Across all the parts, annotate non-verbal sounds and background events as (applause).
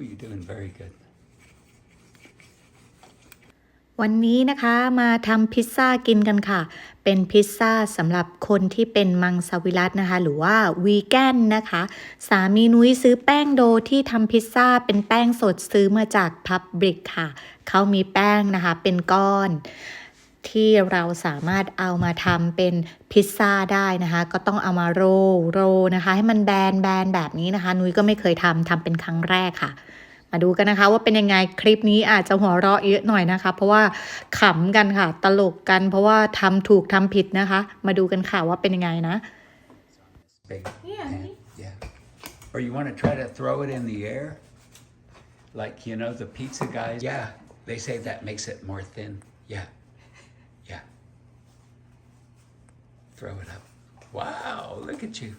Oh, you're doing very good. วันนี้นะคะมาทำพิซซ่ากินกันค่ะ เป็นพิซซ่าสำหรับคนที่เป็นมังสวิรัตนะคะ หรือว่าวีแกนนะคะสามีนุ้ยซื้อแป้งโดที่ทำพิซซ่าเป็นแป้งสดซื้อมาจากพับบริกค่ะ เขามีแป้งนะคะเป็นก้อนที่เราสามารถเอามาทำเป็นพิซซ่าได้นะคะ ก็ต้องเอามาโรโรนะคะ ให้มันแบนแบนแบบนี้นะคะ นุ้ยก็ไม่เคยทำทำเป็นครั้งแรกค่ะ มาดูกันนะคะว่าเป็นยังไงคลิปนี้อาจจะหัวเราะเยอะหน่อยนะคะ เพราะว่าขำกันค่ะตลกกันเพราะว่าทำถูกทำผิดนะคะ มาดูกันค่ะว่าเป็นยังไงนะ Or you want to try to throw it in the air? Like, you know, the pizza guys. Yeah. They say that makes it more thin. Yeah. Throw it up. Wow, look at you.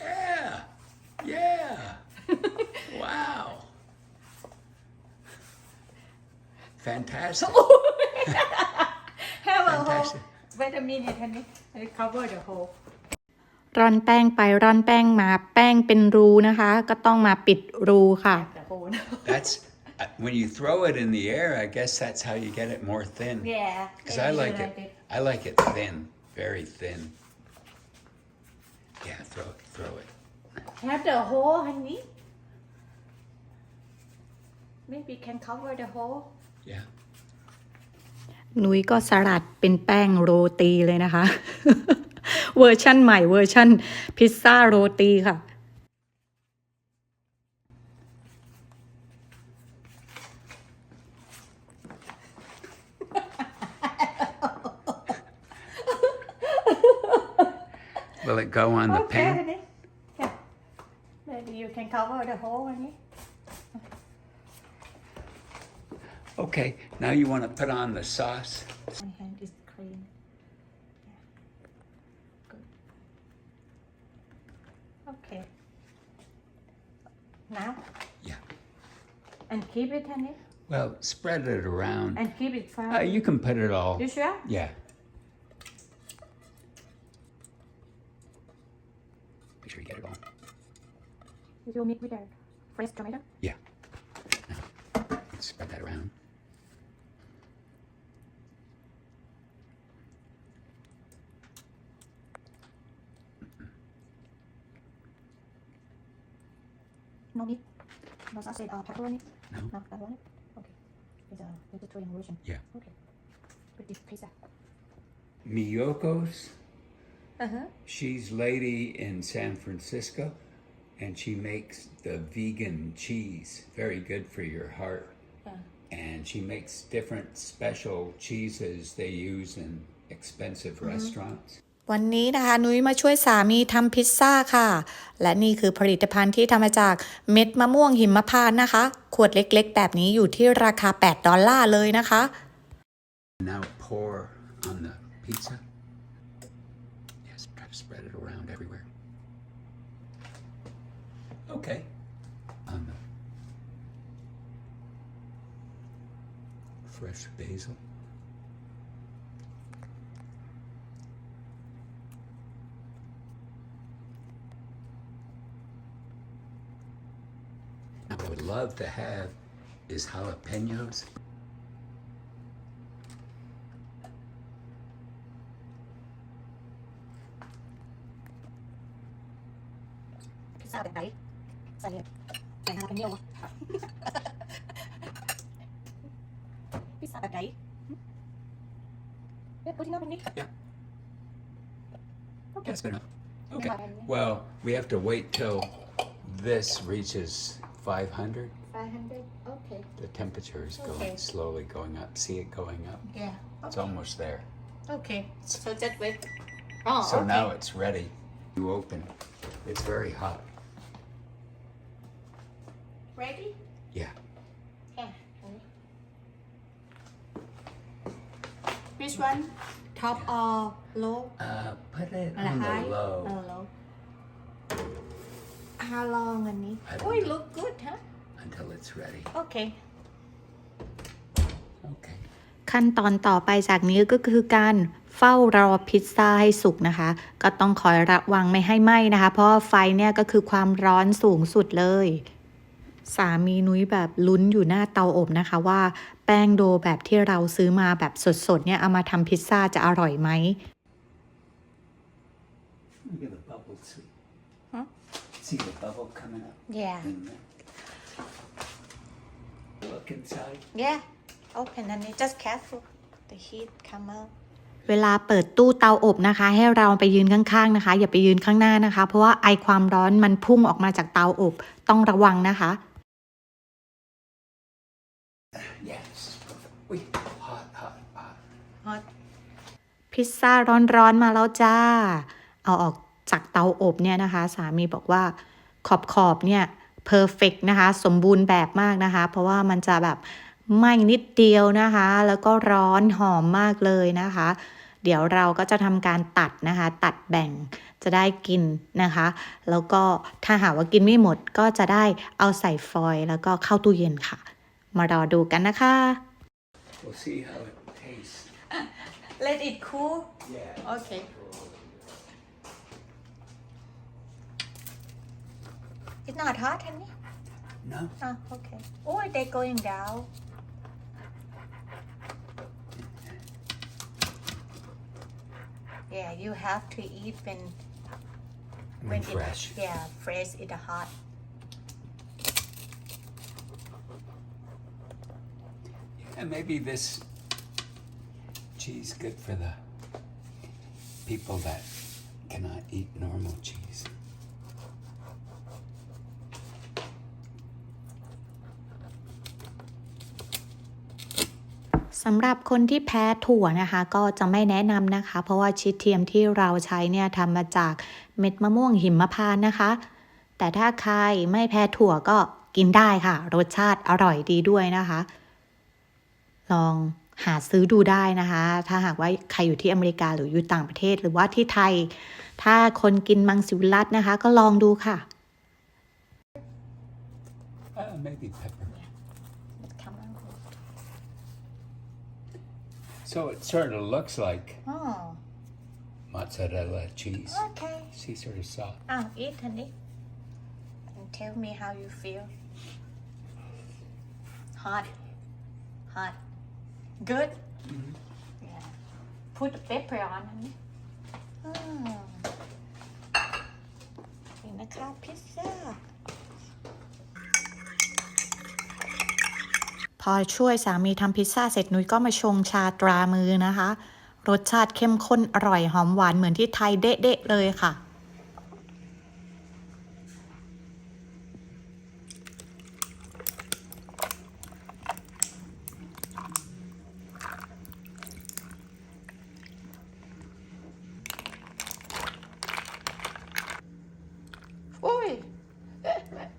Yeah, yeah. (laughs) wow. Fantastic. Oh, (laughs) have a hole. Fantastic. Wait a minute, honey. I cover the hole. ร่อนแป้งไปร่อนแป้งมาแป้งเป็นรูนะคะก็ต้องมาปิดรูค่ะ The hole. That's uh, when you throw it in the air. I guess that's how you get it more thin. yeah. Because I like it. I like it thin. very thin. Yeah, throw it, throw it. Have the hole, honey. Maybe can cover the hole. Yeah. นุ้ยก็สลัดเป็นแป้งโรตีเลยนะคะเวอร์ชั่นใหม่เวอร์ชั่นพิซซ่าโรตีค่ะ Will it go on the pan? Honey. Yeah. Maybe you can cover the hole in it. Okay, now you want to put on the sauce. My hand is clean. Yeah. Good. Okay. Now? Yeah. And keep it, honey? Well, spread it around. And keep it fine. Uh, you can put it all. You sure? Yeah. sure you get it all. You'll meet with a fresh tomato? Yeah. Let's spread that around. No meat? Uh, no sausage or pepperoni? No. No pepperoni? Okay. It's uh, a vegetarian version. Yeah. Okay. With this pizza. Miyoko's uh-huh. She's lady in San Francisco, and she makes the vegan cheese, very good for your heart. Uh-huh. And she makes different special cheeses they use in expensive uh-huh. Mm-hmm. restaurants. วันนี้นะคะนุ้ยมาช่วยสามีทำพิซซ่าค่ะและนี่คือผลิตภัณฑ์ที่ทำมาจากเม็ดมะม่วงหิมพานต์นะคะขวดเล็กๆแบบนี้อยู่ที่ราคา8ดอลลาร์เลยนะคะ Now pour on the pizza everywhere. Okay. Um, fresh basil. what I would love to have is jalapenos. Okay. That's good enough. Okay. Well, we have to wait till this reaches 500. 500? Okay. The temperature is going Okay. slowly going up. See it going up? Yeah. It's almost there. Okay. So that way. Oh, So okay. now it's ready. You open It's very hot. Ready? Yeah. Yeah. Which one? Top or low? Uh, put it on, the high? low. On the low. How long, Annie? Oh, it look good, huh? Until it's r e a d y Okay. ขั้นตอนต่อไปจากนี้ก็คือการเฝ้ารอพิซซ่าให้สุกนะคะ ก็ต้องคอยระวังไม่ให้ไหม้นะคะ เพราะไฟเนี่ยก็คือความร้อนสูงสุดเลยสามีนุ้ยแบบลุ้นอยู่หน้าเตาอบนะคะ ว่าแป้งโดแบบที่เราซื้อมาแบบสดๆเนี่ยเอามาทำพิซซ่าจะอร่อยไหม เวลาเปิดตู้เตาอบนะคะ ให้เราไปยืนข้างๆนะคะ อย่าไปยืนข้างหน้านะคะ เพราะว่าไอความร้อนมันพุ่งออกมาจากเตาอบต้องระวังนะคะ y e h s t hot, hot, hot. พิซซ่าร้อนๆมาแล้วจ้า เอาออกจากเตาอบเนี่ยนะคะ สามีบอกว่าขอบขอบเนี่ยเพอร์เฟกนะคะ สมบูรณ์แบบมากนะคะ เพราะว่ามันจะแบบไหม้นิดเดียวนะคะ แล้วก็ร้อนหอมมากเลยนะคะ เดี๋ยวเราก็จะทำการตัดนะคะ ตัดแบ่งจะได้กินนะคะ แล้วก็ถ้าหากว่ากินไม่หมดก็จะได้เอาใส่ฟอยล์แล้วก็เข้าตู้เย็นค่ะมารอดูกันนะคะ We'll see how it tastes. Let it cool. Yeah. Okay. It's not hot, honey. No. Oh, okay. Oh, they're going down. Yeah, you have to eat when when, when fresh. It, yeah, fresh i t s hot. And maybe this cheese good for the people that cannot eat normal cheese. สำหรับคนที่แพ้ถั่วนะคะก็จะไม่แนะนำนะคะ เพราะว่าชีสเทียมที่เราใช้เนี่ยทำมาจากเม็ดมะม่วงหิมพานต์นะคะ แต่ถ้าใครไม่แพ้ถั่วก็กินได้ค่ะ รสชาติอร่อยดีด้วยนะคะลองหาซื้อดูได้นะคะ ถ้าหากว่าใครอยู่ที่อเมริกาหรืออยู่ต่างประเทศหรือว่าที่ไทย ถ้าคนกินมังสวิรัตนะคะก็ลองดูค่ะมอสซาเรลล่าชีสโอเคซีสเตอร์ซอสอ้าวอีทันนี่ and tell me how you feel hot hot Good? Put the pepper on. อ h มนี่นะคะ พิซซ่า พอช่วยสามีทำพิซซ่าเสร็จนุ้ยก็มาชงชาตรามือนะคะ รสชาติเข้มข้นอร่อยหอมหวานเหมือนที่ไทยเด๊ะๆเลยค่ะ bye.